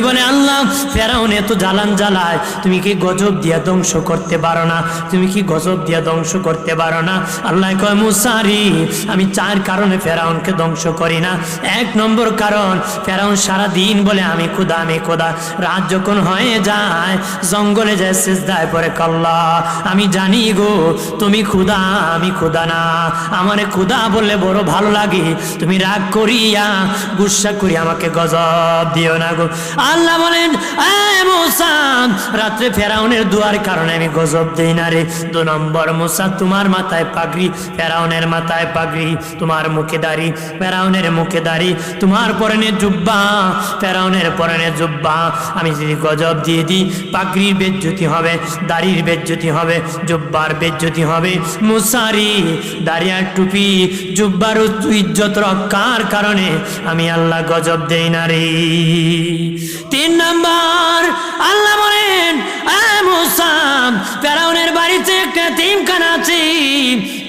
বলে, আল্লাহ, ফেরাউন এত তুমি কি গজব দিয়া ধ্বংস করতে পারো না? তুমি কি গজব দিয়া ধ্বংস করতে পারো না? আল্লাহ কয় মুসারি আমি চার কারণে ফেরাউনকে ধ্বংস করি না। এক নম্বর কারণ, ফেরাউন সারা দিন বলে, আমি খুদা, আমি রাত যখন হয়ে যায়, জঙ্গলে যায় শেষদায় পরে কল্লা। আমি জানি গো, তুমি খুদা, আমি খুদা না। আমারে খুদা বললে বড় ভালো লাগে। তুমি রাগ করিয়া, গুসা করি আমাকে গজব দিও না গো। আল্লাহ বলেন রাত্রে ফেরাউনের দুয়ার কারণে আমি গজব দিই না রে। দু নম্বর মুসা, তোমার মাথায় পাগড়ি, ফেরাউনের মাথায় পাগড়ি, তোমার মুখে দাড়ি, ফেরাউনের মুখে দাড়ি, তোমার পরনে জুব্বা, ফেরাউনের পরনে জুব্বা। আমি যদি গজব দিয়ে দিই, পাগড়ির বেজ্জতি হবে, দাড়ির বেজ্জতি হবে, জুব্বার বেজ্জতি হবে। মুসারি দাড়িয়ার টুপি, জুব্বার ইজ্জত রক্ষার কারণে আমি আল্লাহ গজব দেই না রে। তিন নাম্বার আল্লাহ বলেন "এ মুসা ফেরাউনের বাড়িতে একটা তিমখানা আছে।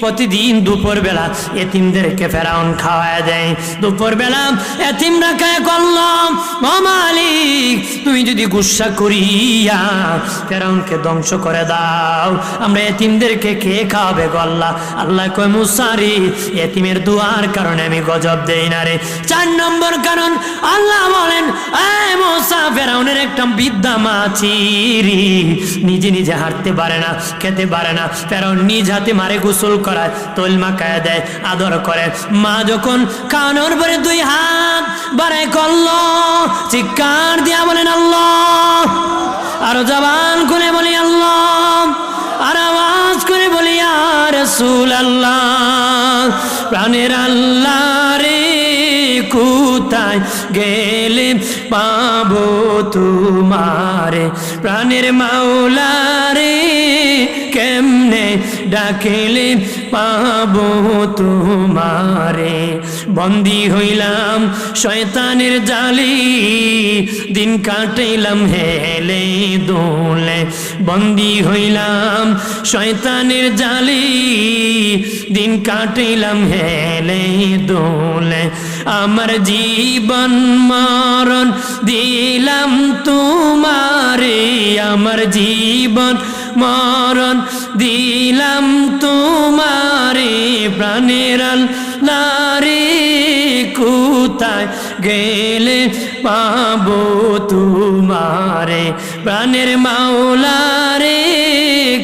প্রতিদিন দুপুর বেলা এতিমদেরকে ফেরাউন খাওয়ায় দেয়। দুপুর বেলা এতিমরা খায় করলাম ও মালিক, তুমি যদি গুসা করিয়া ফেরাউনকে ধ্বংস করে দাও, আমরা এতিমদেরকে কে খাওয়াবে গো আল্লাহ? কয় মুসারি এতিমের দুয়ার কারণে আমি গজব দেই না রে। চার নম্বর কারণ, আল্লাহ বলেন, এ মোসা, ফেরাউনের একটা বিদ্যা মাছিরি নিজে নিজে হাঁটতে পারে না, খেতে পারে না। ফেরাউন নিজ হাতে মারে গোসল করায় তৈল মাখায় দেয়, আদর করে। মা যখন কানোর পরে দুই হাত বাড়ায় করল, চিৎকার দিয়া বলেন, আল্লাহ! আরও জবান খুলে বলি, আল্লাহ! আর আওয়াজ করে বলি আর রসুল আল্লাহ প্রাণের আল্লাহ রে কোথায় গেলে পাবো তোমারে। প্রাণের মাওলা রে কেমনে ডাকেলে পাবো তোমারে? বন্দি হইলাম শয়তানের জালি, দিন কাটাইলাম হেলে দোলে। বন্দি হইলাম শয়তানের জালি, দিন কাটাইলাম হেলে দোলে। আমার জীবন মরণ দিলাম তোমারে, আমার জীবন মরণ দিলাম তোমারে, প্রাণের নারে কোথায় গেলে পাবো তোমারে? প্রাণের মাওলারে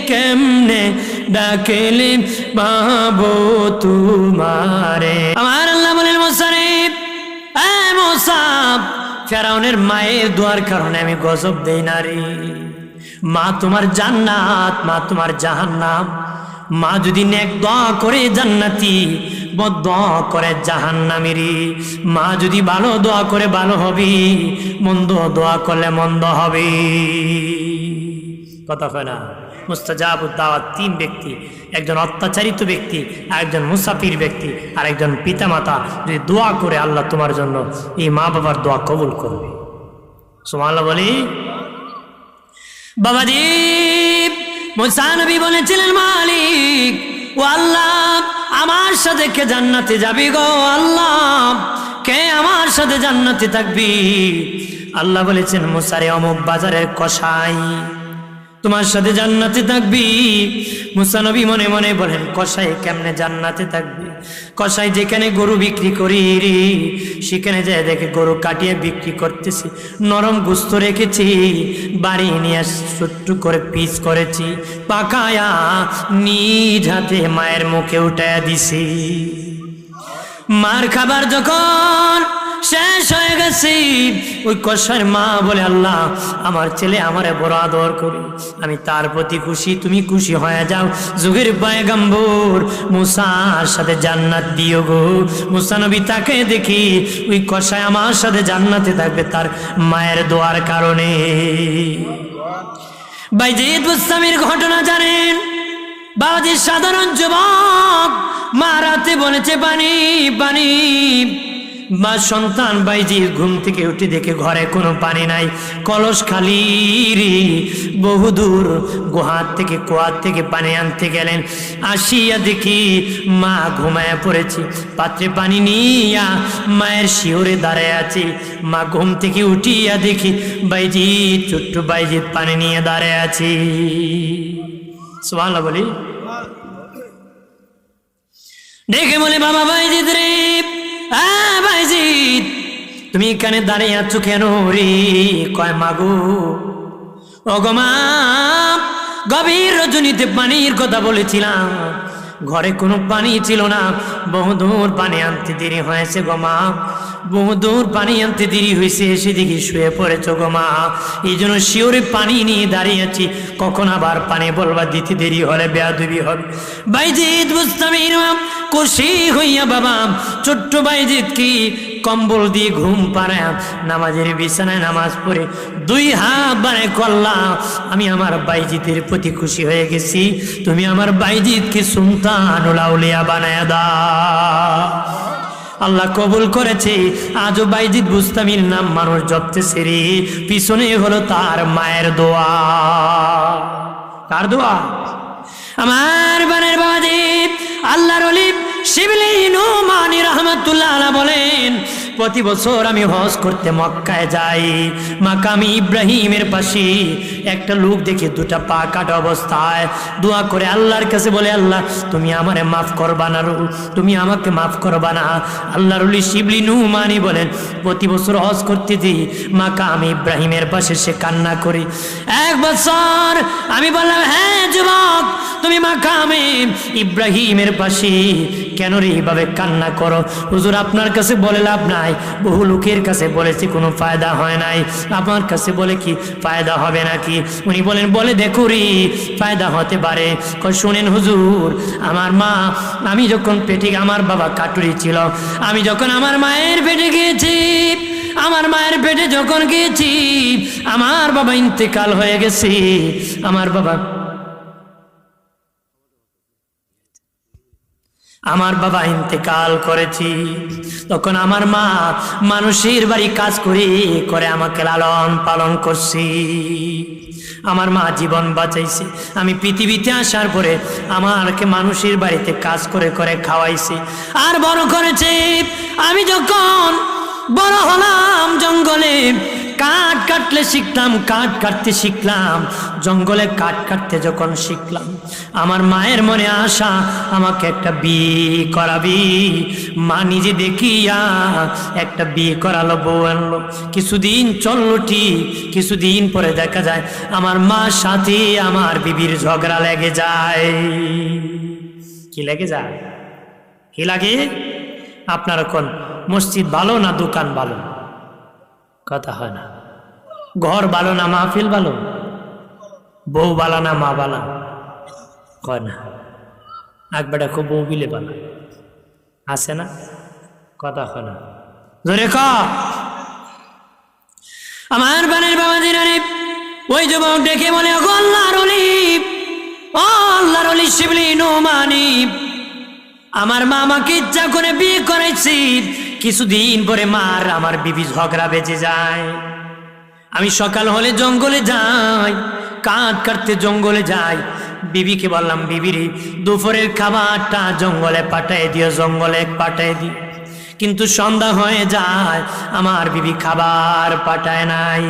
কেমনে ডাকেলে পাবো তোমারে? আমার আল্লাহ বলেন ফেরাউনের মায়ের দোয়ার কারণে আমি গজব দেই না রে। মা তোমার জান্নাত, মা তোমার জাহান্নাম। মা যদি নেক দোয়া করে জান্নাতি, বদ করে জাহান্নামেরি মা যদি ভালো দোয়া করে ভালো হবে, মন্দ দোয়া করলে মন্দ হবে। কথা কয় না। মুস্তাজাব দাওয়াত তিন ব্যক্তি, একজন অত্যাচারিত ব্যক্তি আর একজন মুসাফির ব্যক্তি আর একজন পিতামাতা। যদি দোয়া করে আল্লাহ তোমার জন্য, এই মা বাবার দোয়া কবুল করবে। সুমাল্লাহ বলি। বাবাজি মুসানবী বলেছিলেন, মালিক, ও আল্লাহ, আমার সাথে কে জান্নাতে যাবি গো আল্লাহ? কে আমার সাথে জান্নাতে থাকবি? আল্লাহ বলেছেন, মুসারে অমুক বাজারের কষাই তোমার সাথে জান্নাতে থাকবি? মুসানবী মনে মনে বলেন কষাই কেমনে জান্নাতে থাকবি? কষাই যেখানে গরু বিক্রি করি সেখানে যায় দেখে গরু কাটিয়ে বিক্রি করতেছি। নরম গুস্ত রেখেছি, বাড়ি নিয়ে ছোট্ট করে পিস করেছি। পাকায়া নিজ হাতে মায়ের মুখে উঠায়া দিছি। মার খাবার যখন শেষ হয়ে গেছি। ওই কষার মা বলে, আল্লাহ, আমার ছেলে আমারে বড় আদর করি আমি তার প্রতি খুশি, তুমি খুশি হয়ে যাও। যুগের পায়গাম্বর মুসার সাথে জান্নাত দিও গো। মুসা নবী তাকে দেখি, ওই কষায় আমার সাথে জান্নাতে থাকবে তার মায়ের দোয়ার কারণে। বাইজিদ বুস্তামির ঘটনা জানেন? বাবাজির সাধারণ যুবক মারাতে বলেছে পানি পানি বা সন্তান বাইজি ঘুম থেকে উঠে দেখে ঘরে কোনো পানি নাই। কলস খালি বহুদূর গুহার থেকে কুয়ার থেকে পানি আনতে গেলেন। আসিয়া দেখি মা ঘুমায় পড়েছে। পাত্রে পানি নিয়া মায়ের শিওরে দাঁড়ায় আছে। মা ঘুম থেকে উঠিয়া দেখি বাইজি ছোট্ট বাইজি পানি নিয়ে দাঁড়ায় আছে। সোয়াল্লা বলি। দেখে বলে বাবা বাইজিৎ রে বাইজিৎ, তুমি এখানে দাঁড়িয়ে আছো কেন রে? কয়, মাগো অগমা গভীর রজনীতে পানির কথা বলেছিলাম। ঘরে কোনো পানি ছিল না, বহুদূর পানি আনতে দেরি হয়েছে গমা বহুদূর পানি আনতে দেরি হয়েছে এসে দেখি শুয়ে পড়েছ গমা এই জন্য শিওরে পানি নিয়ে দাঁড়িয়ে আছি। কখন আবার পানি বলবা দিতে দেরি হলে বেয়া বেয়াদবি হবে। বাইজিৎ বুঝতাম খুশি হইয়া বাবা, ছোট্ট বাইজিৎ কি কম্বল দিয়ে ঘুম পাড়ায়, নামাজের বিছানায় নামাজ পড়ে দুই হাত বানায় করলাম আমি আমার বাইজিতের প্রতি খুশি হয়ে গেছি। তুমি আমার বাইজিতকে সুলতান উলাউলিয়া বানায় দা আল্লাহ কবুল করেছে। আজও বাইজিৎ বুস্তামির নাম মানুষ জপতেছে সেরে পিছনে হলো তার মায়ের দোয়া। কার দোয়া? আমার বানের বাজিব আল্লাহর অলিপ শিবলি নুমানি রহমতুল্লাহ বলেন প্রতি বছর আমি হজ করতে মক্কায় যাই। মাকামি ইব্রাহিমের পাশে একটা লোক দেখে দুটা পা কাটা অবস্থায় দোয়া করে আল্লাহর কাছে বলে, আল্লাহ, তুমি আমারে মাফ করবা না রু, তুমি আমাকে মাফ করবা না। আল্লাহর অলি শিবলি নুমানি বলেন, প্রতি বছর হজ করতে দিই মাকাম ইব্রাহিমের পাশে সে কান্না করি। এক বছর আমি বললাম হ্যাঁ যুবক তুমি মা মাকামে ইব্রাহিমের পাশে। কেন রে এইভাবে কান্না করো? হুজুর, আপনার কাছে বলে লাভ নাই। বহু লোকের কাছে বলেছি, কোনো ফায়দা হয় নাই। আপনার কাছে বলে কি ফায়দা হবে নাকি? উনি বলেন, বলে দেখো রে, ফায়দা হতে পারে। শোনেন হুজুর, আমার মা, আমি যখন পেটে, আমার বাবা কাটুরি ছিল, আমি যখন আমার মায়ের পেটে গিয়েছি, আমার মায়ের পেটে যখন গিয়েছি, আমার বাবা ইন্তেকাল হয়ে গেছে। আমার বাবা আমার বাবা ইন্তেকাল করেছি। তখন আমার মা মানুষের বাড়ি কাজ করে করে আমাকে লালন পালন করছি। আমার মা জীবন বাঁচাইছে। আমি পৃথিবীতে আসার পরে আমারকে মানুষের বাড়িতে কাজ করে করে খাওয়াইছি। আর বড় করেছে, আমি যখন বড় হলাম জঙ্গলে কাঠ কাটলে শিখলাম, কাঠ কাটতে শিখলাম, জঙ্গলে কাঠ কাটতে যখন শিখলাম। আমার মায়ের মনে আশা, আমাকে একটা বিয়ে করাবি। মা নিজে দেখিয়া একটা বিয়ে করালো, বউ আনলো। কিছুদিন চলল কিছুদিন পরে দেখা যায়, আমার মা সাথে আমার বিবির ঝগড়া লেগে যায়। কি লেগে যায়? কি লাগে? আপনার কোন? মসজিদ ভালো না দোকান ভালো? কথা হয় না ঘর ভালো না, মাহফিল ভালো বউ বালা না, মা বালা? কয় না। একবারে খুব বউ বিলে। বালা আছে না? কথা হয় না ধরে ক। আমার বানের বাবা দিনারে, ওই যুবক ডেকে বলে, "ওগো আল্লাহর অলি, ও আল্লাহর অলি শিবলি নোমানি আমার মা আমাকে ইচ্ছা করে বিয়ে করেছি কিছুদিন পরে মার আমার বিবি ঝগড়া বেজে যায়। আমি সকাল হলে জঙ্গলে যাই কাঠ কাটতে জঙ্গলে যাই। বিবিকে বললাম বিবিরে দুপুরের খাবারটা জঙ্গলে পাঠাই দিও, জঙ্গলে পাঠাই দিও। কিন্তু সন্ধ্যা হয়ে যায়, আমার বিবি খাবার পাঠায় নাই।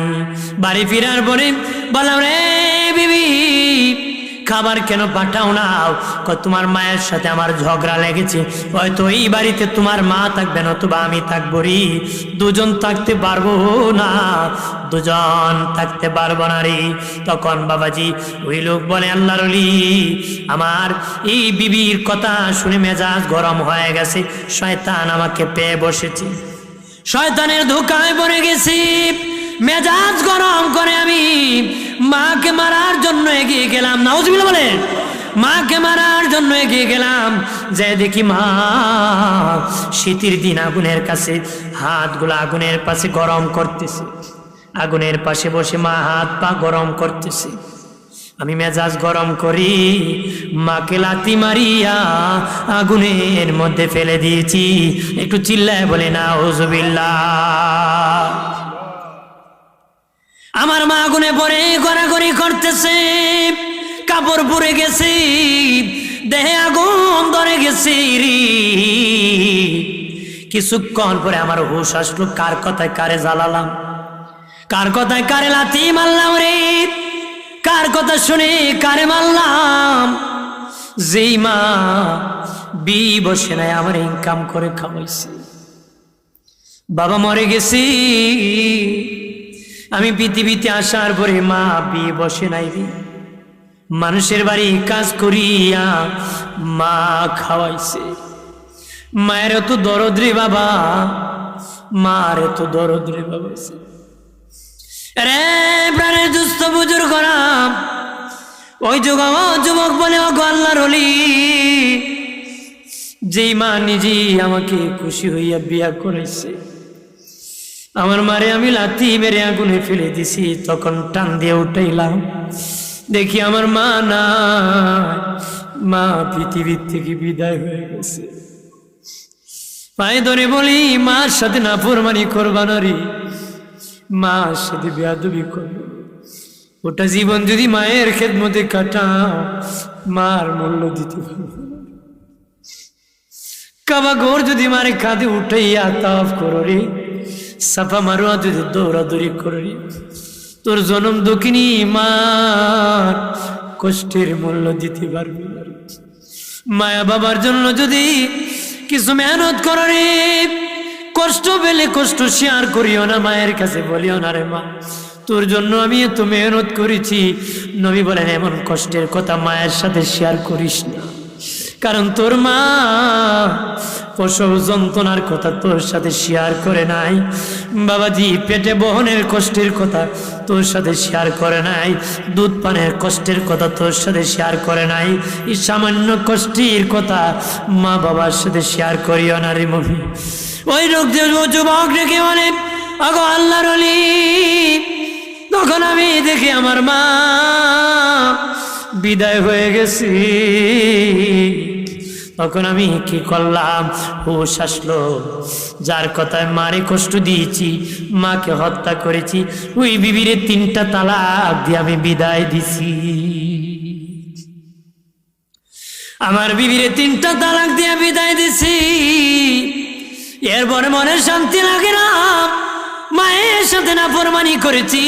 বাড়ি ফিরার পরে বললাম, রে বিবি খাবার কেন পাঠাও কয়, তোমার মায়ের সাথে আমার ঝগড়া লেগেছে। হয়তো এই বাড়িতে তোমার মা থাকবে না নতুবা আমি থাকব রে দুজন থাকতে পারব না দুজন থাকতে পারব না রে। তখন বাবাজি ওই লোক বলে আল্লাহর অলি আমার এই বিবির কথা শুনে মেজাজ গরম হয়ে গেছে। শয়তান আমাকে পেয়ে বসেছে। শয়তানের ধোকায় পড়ে গেছি। মেজাজ গরম করে আমি মাকে মারার জন্য এগিয়ে গেলাম। না নাউজবিল্লা বলে, মাকে মারার জন্য এগিয়ে গেলাম। যে দেখি মা শীতের দিন আগুনের কাছে হাতগুলো আগুনের পাশে গরম করতেছে। আগুনের পাশে বসে মা হাত পা গরম করতেছে। আমি মেজাজ গরম করি, মাকে লাতি মারিয়া আগুনের মধ্যে ফেলে দিয়েছি। একটু চিল্লায় বলে না ওজুবিল্লা আমার মা আগুনে পরে গড়াগড়ি করতেছে। কাপড় পুড়ে গেছি, দেহে আগুন ধরে গেছে কিছুক্ষণ পরে আমার হুশ আসলো, কার কথায় কারে জ্বালালাম? কার কথায় কারে লাথি মারলাম রে? কার কথা শুনে কারে মারলাম? যেই মা বি বসে নাই, আমার ইনকাম করে খাওয়াইছে। বাবা মরে গেছি। আমি পৃথিবীতে আসার পরে মা বিয়ে বসে নাই মানুষের বাড়ি কাজ করিয়া মা খাওয়াইছে। মায়ের এত দরদ রে বাবা, মার এত দরদ রে বাবা রে প্রাণের দুস্থ বুজুর করাম ওই যুগম যুবক বলে ও আল্লাহর অলি যেই মা নিজেই আমাকে খুশি হইয়া বিয়া করেছে আমার মারে আমি লাথি মেরে আগুনে ফেলে দিছি, তখন টান দিয়ে উঠাইলাম। দেখি আমার মা না মা পৃথিবীর থেকে বিদায় হয়ে গেছে। পায়ে ধরে বলি, মার সাথে না ফরমানি করবা না রে। মার সাথে বেয়াদবি করব ওটা জীবন যদি মায়ের খেদমতে কাটাও, মার মূল্য দিতে পারব কাবা গোর যদি মারে কাঁধে উঠাইয়া তাফ করো রে। সাফা মারুয়া যদি দৌড়াদৌড়ি করো। তোর জনম দক্ষিণী মার, কষ্টের মূল্য দিতে পারবি মায়া বাবার জন্য যদি কিছু মেহনত করো কষ্ট পেলে কষ্ট শেয়ার করিও না, মায়ের কাছে বলিও না রে মা। তোর জন্য আমি এত মেহনত করেছি, নবী বলেন, এমন কষ্টের কথা মায়ের সাথে শেয়ার করিস না। কারণ তোর মা প্রসব যন্ত্রণার কথা তোর সাথে শেয়ার করে নাই। বাবাজি, পেটে বহনের কষ্টের কথা তোর সাথে শেয়ার করে নাই। দুধ পানের কষ্টের কথা তোর সাথে শেয়ার করে নাই। এই সামান্য কষ্টের কথা মা বাবার সাথে শেয়ার করিও না রে মমি ওই লোক যুবক রেখে বলে, আগো আল্লাহর তখন আমি দেখি আমার মা বিদায় হয়ে গেছি। তখন আমি কি করলাম? হুশ আসলো। যার কথায় মারে কষ্ট দিয়েছি, মাকে হত্যা করেছি, ওই বিবিরে তিনটা তালাক দিয়ে আমি বিদায় দিছি। আমার বিবিরে তিনটা তালাক দিয়ে বিদায় দিছি। এরপরে মনে শান্তি লাগে না, মায়ের সাথে না ফরমানি করেছি।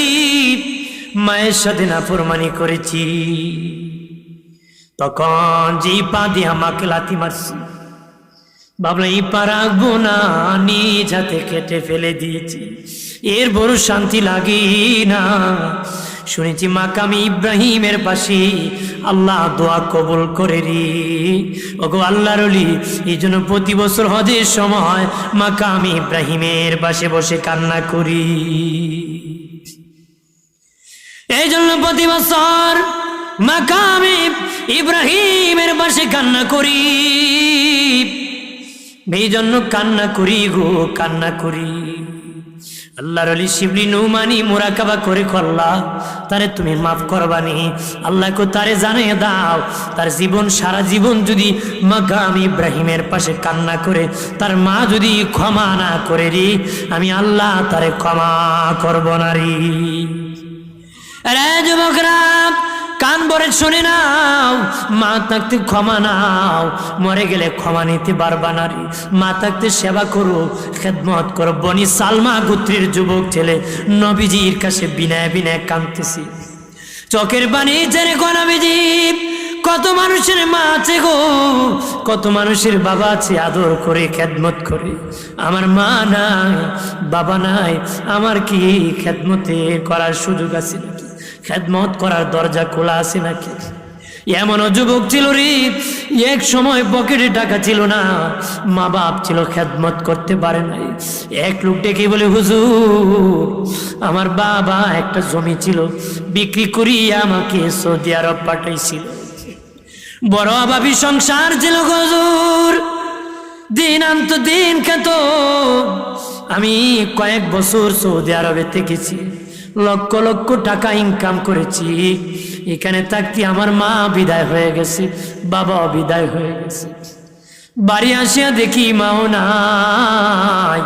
মায়ের সাথে না ফরমানি করেছি। তখন যেই পা দিয়ে আমাকে লাথি মারছি। ভাবলাম এই পা রাখব নিজ হাতে কেটে ফেলে দিয়েছি। এর বড় শান্তি লাগে না। শুনেছি মাকামি ইব্রাহিমের পাশে আল্লাহ দোয়া কবল করে রে। ওগো আল্লাহর অলি এই জন্য প্রতি বছর হজের সময় মাকামি ইব্রাহিমের পাশে বসে কান্না করি। এই জন্য প্রতি বছর মাকামে ইব্রাহিমের পাশে কান্না করি। এই জন্য কান্না করি গো, কান্না করি। আল্লাহর আলী শিবলি নৌমানি মোরাকাবা করে করলা। তারে তুমি মাফ করবানি। আল্লাহকে তারে জানিয়ে দাও, তার জীবন, সারা জীবন যদি মাকাম ইব্রাহিমের পাশে কান্না করে, তার মা যদি ক্ষমা না করে রি, আমি আল্লাহ তারে ক্ষমা করব না রি। রে যুবকরা, কান ভরে শুনে নাও, মা থাকতে ক্ষমা নাও। মরে গেলে ক্ষমা নিতে পারবা না মা থাকতে সেবা করো, খেদমত করো। বনি সালমা গোত্রের যুবক ছেলে নবীজির কাছে বিনায় বিনায় কাঁদতেছি। চোখের পানি ছেড়ে নবীজি, কত মানুষের মা আছে গো। কত মানুষের বাবা আছে, আদর করে, খেদমত করে। আমার মা নাই, বাবা নাই, আমার কি খেদমতে করার সুযোগ আছে নাকি খেদমত করার দরজা খোলা আছে নাকি? এমনও যুবক ছিল রে, এক সময় পকেটে টাকা ছিল না, মা বাপ ছিল খেদমত করতে পারে নাই। এক লোক ডেকে বলে, হুজুর, আমার বাবা একটা জমি ছিল, বিক্রি করিয়ে আমাকে সৌদি আরব পাঠাইছিল। বড় অভাবী সংসার ছিল গজুর দিন আন্ত দিন খেত। আমি কয়েক বছর সৌদি আরবে থেকেছি। লক্ষ লক্ষ টাকা ইনকাম করেছি। এখানে থাকতে আমার মা বিদায় হয়ে গেছে, বাবা বিদায় হয়ে গেছে। বাড়ি আসিয়া দেখি মাও নাই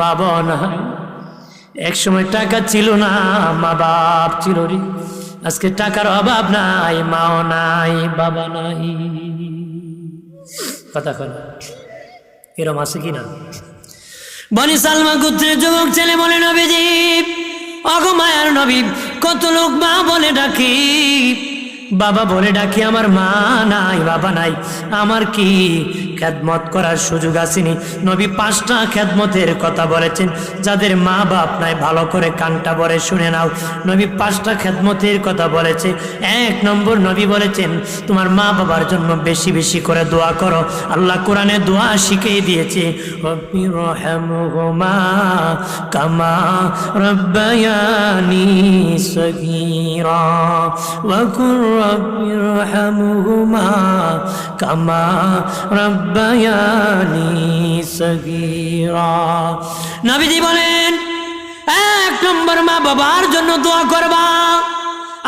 বাবা নাই। এক সময় টাকা ছিল না, মা বাপ ছিল রে। আজকে টাকার অভাব নাই, মাও নাই, বাবা নাই। কথা কন, এরম আছে কি না বনি সালমা গোত্রের যুবক ছেলে বলে, নবীজি অগমায়ার নবী, কত লোক মা বলে ডাকি। বাবা বলে ডাকি, আমার মা নাই, বাবা নাই, আমার কি খেদমত করার সুযোগ আসেনি। নবী পাঁচটা খেদমতের কথা বলেছেন, যাদের মা বাপ নাই, ভালো করে কানটা বলে শুনে নাও। নবী পাঁচটা খেদমতের কথা বলেছে। এক নম্বর নবী বলেছেন, তোমার মা বাবার জন্য বেশি বেশি করে দোয়া করো। আল্লাহ কোরআনে দোয়া শিখিয়ে দিয়েছে, রব্বি কামা রব্বায়ানি সগীরা ওয়াকুর রব্বি রহমহুমা কামা রব্বায়ানি সগীরা। নবীজি বলেন, এক নম্বর মা বাবার জন্য দোয়া করবা।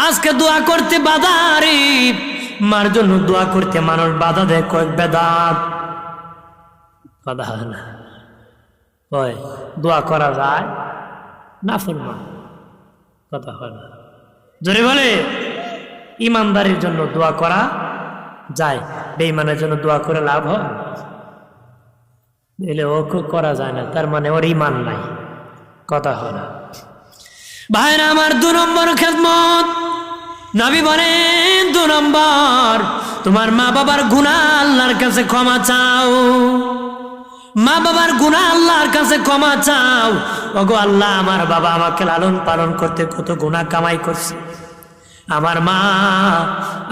আজকে দোয়া করতে বাধা রে মার জন্য দোয়া করতে মানুষ বাধা দেয় কয়েক বেদাত বাধা হয় না। হয় দোয়া করা যায়? না ফুরমা কথা হয় না। জোরে বলে, ইমানদারির জন্য দোয়া করা যায়। বেইমানের জন্য দোয়া করে লাভ হয়? এলে ও করা যায় না, তার মানে ওর ইমান নাই। কথা হয় না। ভাইরা আমার দু নম্বর খেদমত। নবী বলেন, দু নম্বর, তোমার মা বাবার গুণা আল্লাহর কাছে ক্ষমা চাও। মা বাবার গুণা আল্লাহর কাছে ক্ষমা চাও। ওগো আল্লাহ, আমার বাবা আমাকে লালন পালন করতে কত গুণা কামাই করছে। আমার মা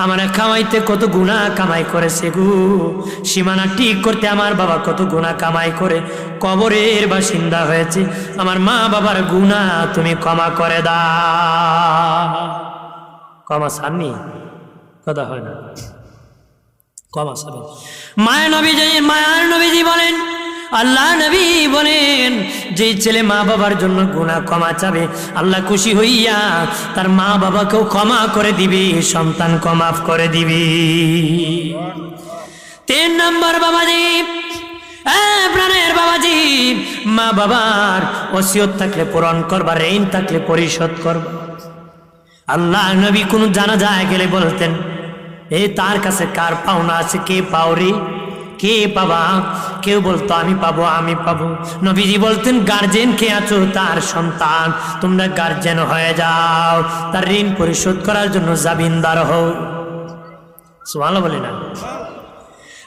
আমার খাওয়াইতে কত গুণা কামাই করেছে গু। সীমানা ঠিক করতে আমার বাবা কত গুণা কামাই করে। কবরের বাসিন্দা হয়েছে। আমার মা বাবার গুণা তুমি ক্ষমা করে দা ক্ষমা সাননি কথা হয় না। ক্ষমা সাবে মায়া নবীজি মায়ার নবীজি বলেন আল্লাহ নবী বলেন যে ছেলে মা বাবার জন্য গুণা ক্ষমা চাবে, আল্লাহ খুশি হইয়া তার মা বাবাকেও ক্ষমা করে দিবি সন্তান ক্ষমা করে দিবি। তিন নম্বর বাবাজি, এ প্রাণের বাবাজি, মা বাবার ওসিয়ত থাকলে পূরণ করবা, ঋণ থাকলে পরিশোধ করবা। আল্লাহ নবী কোন জানা যায় গেলে বলতেন এই তার কাছে কার পাওনা আছে, কে পাওরি? কে পাবা? কেউ বলতো, আমি পাবো আমি পাবো। নবীজি বলতেন, গার্জেন কে আছো? তার সন্তান। তোমরা গার্জেন হয়ে যাও। তার ঋণ পরিশোধ করার জন্য জামিনদার হও। সোয়ালো বলি না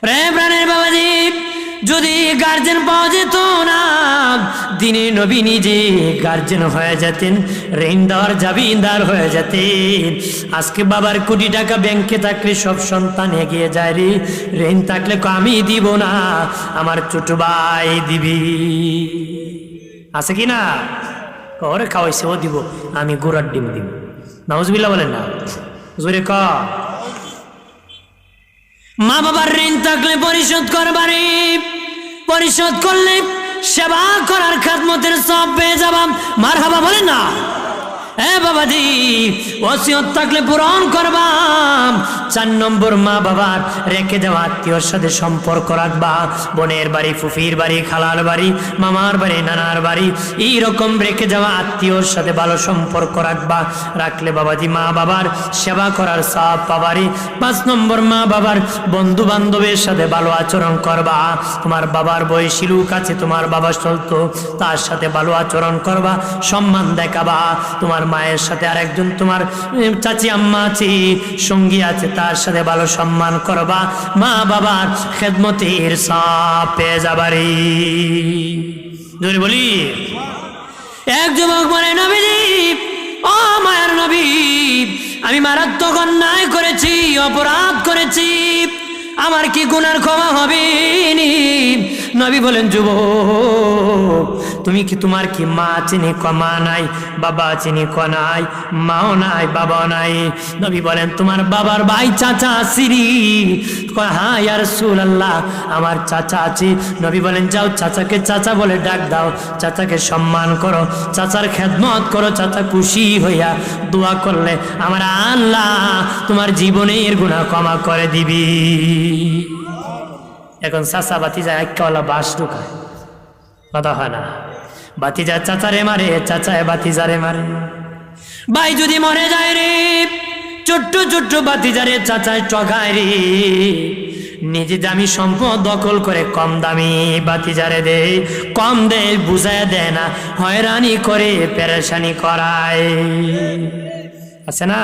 রে প্রাণের বাবাজি যদি গার্জেন পাওয়া যেত না, দিনে নবী নিজে গার্জেন হয়ে যেতেন, ঋণ দেওয়ার জামিনদার হয়ে যেতেন। আজকে বাবার কোটি টাকা ব্যাংকে থাকলে সব সন্তান এগিয়ে যায় রে, ঋণ থাকলে আমি দিব না, আমার ছোট ভাই দিবি। আছে কি না? ওরে খাওয়াইছে, ও দিব, আমি গোড়ার ডিম দিব। নাউজবিল্লা বলেন না। জোরে ক। মা বাবার ঋণ থাকলে পরিশোধ করবারে পরিশোধ করলে সেবা করার খাদমতের সব পেয়ে যাবাম মার হাবা বলে না। হ্যাঁ বাবাজি, ওসিয়ত থাকলে পূরণ করবাম চার নম্বর মা বাবার রেখে দেওয়া আত্মীয়র সাথে সম্পর্ক রাখবা। বোনের বাড়ি, ফুফির বাড়ি, খালার বাড়ি, মামার বাড়ি, নানার বাড়ি, এইরকম রেখে যাওয়া আত্মীয়র সাথে ভালো সম্পর্ক রাখবা। রাখলে বাবাজি মা বাবার সেবা করার সাপ পাবারি পাঁচ নম্বর মা বাবার বন্ধু বান্ধবের সাথে ভালো আচরণ করবা। তোমার বাবার বয়সী লোক আছে, তোমার বাবা চলতো, তার সাথে ভালো আচরণ করবা, সম্মান দেখাবা। তোমার মায়ের সাথে আর একজন তোমার চাচি, আম্মা আছে, সঙ্গী আছে, তার সাথে ভালো সম্মান করবা। মা বাবার খেদমতির সাপ পেয়ে জোরে বলি। এক যুবক বলে, নবীজি, ও মায়ের নবী, আমি মারাত্মক অন্যায় করেছি, অপরাধ করেছি, আমার কি গুনার ক্ষমা হবে নবী বলেন, যুবক তুমি কি তোমার কি মা চিনি কমা নাই, বাবা চিনি ক নাই, মাও নাই বাবা নাই? নবী বলেন, তোমার বাবার ভাই চাচা সিরি। হ্যাঁ ইয়ার সুল আল্লাহ আমার চাচা আছি। নবী বলেন, যাও, চাচাকে চাচা বলে ডাক দাও। চাচাকে সম্মান করো। চাচার খেদমত করো, চাচা খুশি হইয়া দোয়া করলে আমার আল্লাহ তোমার জীবনের গুণা ক্ষমা করে দিবি। এখন চাচা যায়, একওয়ালা বাস ঢুকায়। কথা হয় না। বাতিজা চাচারে মারে, চাচায় বাতিজারে মারে। ভাই যদি মরে যায় রে ছোট্ট ছোট্ট বাতিজারে চাচায় চগায় রে। নিজে দামি সম্পদ দখল করে কম দামি বাতিজারে দে, কম দে, বুঝায় দেয় না, হয়রানি করে, পেরেশানি করায়। আছে না?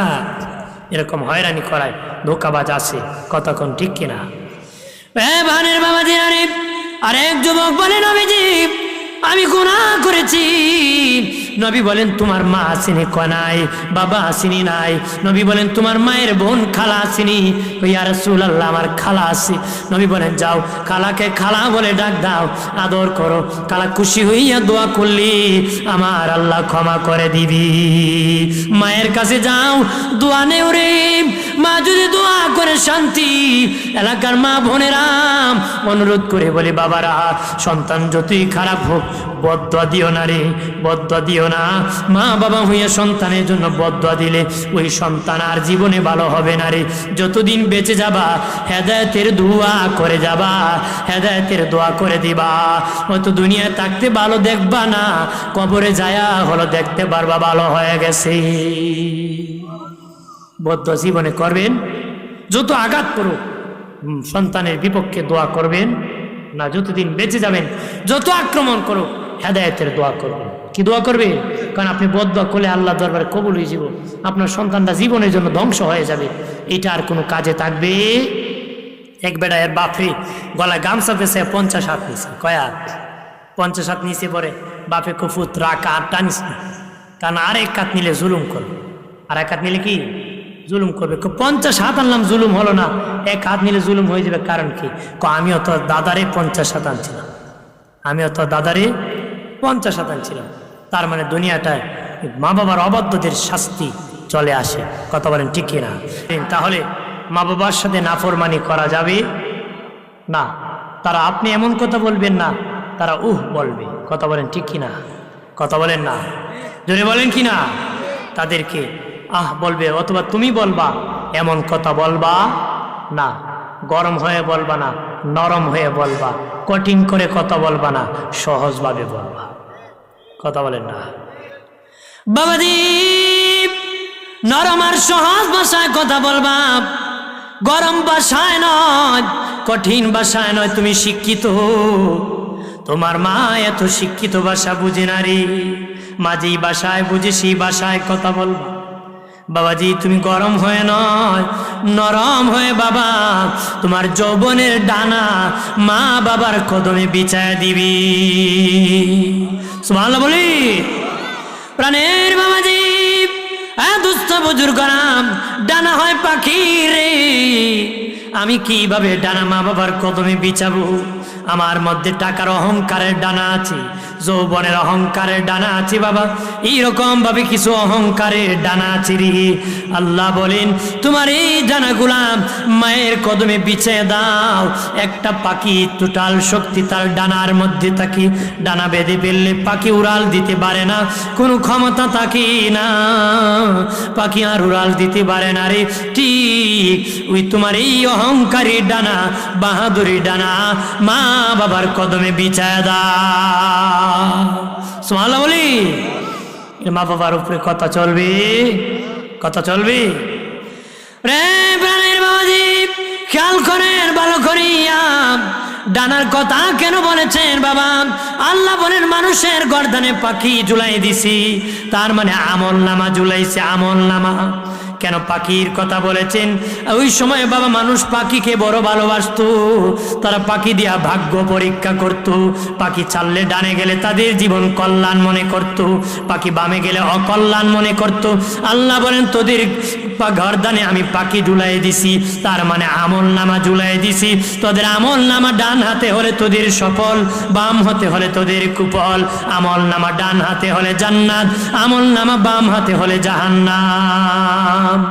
এরকম হয়রানি করায়, ধোকাবাজ আছে, কতক্ষণ ঠিক কিনা? ভানের বাবা দিনারে আরেক যুবক বলে নবীজি আমি গুণা করেছি। নবী বলেন, তোমার মা আসেনি কনাই বাবা আসেনি নাই। নবী বলেন, তোমার মায়ের বোন খালা আসেনি। ওই আর আল্লাহ আমার খালা আসে। নবী বলেন, যাও, খালাকে খালা বলে ডাক দাও, আদর করো। খালা খুশি হইয়া দোয়া করলি, আমার আল্লাহ ক্ষমা করে দিবি। মায়ের কাছে যাও, দোয়া নেও রে, মা যদি দোয়া করে শান্তি, এলাকার মা বোনেরাম অনুরোধ করে বলি, বাবারা, সন্তান যতই খারাপ হোক বদ্ধ দিও না রে বদ্ধ দিও না। মা বাবা হইয়া সন্তানের জন্য বদ্ধ দিলে ওই সন্তান আর জীবনে ভালো হবে না রে। যতদিন বেঁচে যাবা, হেদায়তের দোয়া করে যাবা, হেদায়তের দোয়া করে দিবা। হয়তো দুনিয়ায় থাকতে ভালো দেখবা না, কবরে যায়া হলো দেখতে পারবা ভালো হয়ে গেছে। বদ্ধ জীবনে করবেন, যত আঘাত করুক সন্তানের বিপক্ষে দোয়া করবেন, না যতদিন বেঁচে যাবেন, যত আক্রমণ করুক হেদায়তের দোয়া করবেন কি দোয়া করবে? কারণ আপনি বদ দোয়া করলে আল্লাহ দরবারে কবুল হয়ে যাব। আপনার সন্তানটা জীবনের জন্য ধ্বংস হয়ে যাবে। এটা আর কোনো কাজে থাকবে? এক বেটা এর বাপরে গলায় গামছা পেছে পঞ্চাশ হাত নিছে। কয়া পঞ্চাশ হাত নিচে পরে বাপে কুফুত রাখা, আর টানিস না। কারণ আর এক কাত নিলে জুলুম করবে। আর এক হাত নিলে কি? জুলুম করবে। পঞ্চাশ হাত আনলাম, জুলুম হলো না। এক হাত নিলে জুলুম হয়ে যাবে। কারণ ক? আমিও তো দাদারে পঞ্চাশ হাত আনছিলাম। আমিও তো দাদারে পঞ্চাশ হাত ছিল। তার মানে দুনিয়াটায় মা বাবার অবাধ্যদের শাস্তি চলে আসে। কথা বলেন ঠিক কিনা? তাহলে মা বাবার সাথে নাফরমানি করা যাবে? না। তারা আপনি এমন কথা বলবেন না, তারা উহ বলবে। কথা বলেন ঠিক কিনা? কথা বলেন না। জোরে বলেন কি না তাদেরকে আহ বলবে অথবা তুমি বলবা, এমন কথা বলবা না। গরম হয়ে বলবা না, নরম হয়ে বলবা, কঠিন করে কথা বলবা না, সহজভাবে বলবা। কথা বলেন না। বাবাদীপ নরম আর সহজ ভাষায় কথা বলবা। গরম ভাষায় নয়, কঠিন ভাষায় নয়, তুমি শিক্ষিত। তোমার মা এত শিক্ষিত ভাষা বুঝে না রে। মা যেই ভাষায় বুঝে সেই ভাষায় কথা বলবা। বাবাজি, তুমি গরম হয়ে নয়, নরম হয়ে বাবা। তোমার যৌবনের ডানা মা বাবার কদমে বিছায় দিবি। সুবহানাল্লাহ বলি। প্রাণের বাবাজি দুস্থ বুজুর্গরাম ডানা হয় পাখি রে। আমি কীভাবে ডানা মা বাবার কদমে বিছাবো? আমার মধ্যে টাকার অহংকারের ডানা আছে, যৌবনের অহংকারের ডানা আছে বাবা। এইরকম ভাবে কিছু অহংকারের ডানা আছে রে। আল্লাহ বলেন, তোমার এই ডানাগুলা মায়ের কদমে বিছিয়ে দাও। একটা পাখি টোটাল শক্তি তার ডানার মধ্যে থাকে। ডানা বেঁধে ফেললে পাখি উড়াল দিতে পারে না। কোনো ক্ষমতা থাকে না। পাখি আর উড়াল দিতে পারে না রে। ঠিক ওই তোমার এই অহংকারী ডানা, বাহাদুরি ডানা, মা বাবার কদমে বিছায় দা সোমালা বলি। মা বাবার উপরে কথা চলবে। কথা চলবে। রে প্রাণের বাবাজি, খেয়াল করেন, ভালো করিয়া। ডানার কথা কেন বলেছেন বাবা? আল্লাহ বলেন, মানুষের গর্দানে পাখি ঝুলাই দিছি। তার মানে আমল নামা ঝুলাইছে, আমল নামা। কেন পাখির কথা বলেছেন? ওই সময় বাবা মানুষ পাখিকে বড় ভালোবাসতো। তারা পাখি দিয়া ভাগ্য পরীক্ষা করত। পাখি চাললে ডানে গেলে তাদের জীবন কল্যাণ মনে করত। পাখি বামে গেলে অকল্যাণ মনে করত। আল্লাহ বলেন, তোদের গর্দানে আমি পাখি ঝুলাই দিছি। তার মানে আমল নামা ঝুলাই দিছি। তোদের আমল নামা ডান হাতে হলে তোদের সফল, বাম হতে হলে তোদের কুপল আমল নামা ডান হাতে হলে জান্নাত, আমল নামা বাম হাতে হলে জাহান্নাম। um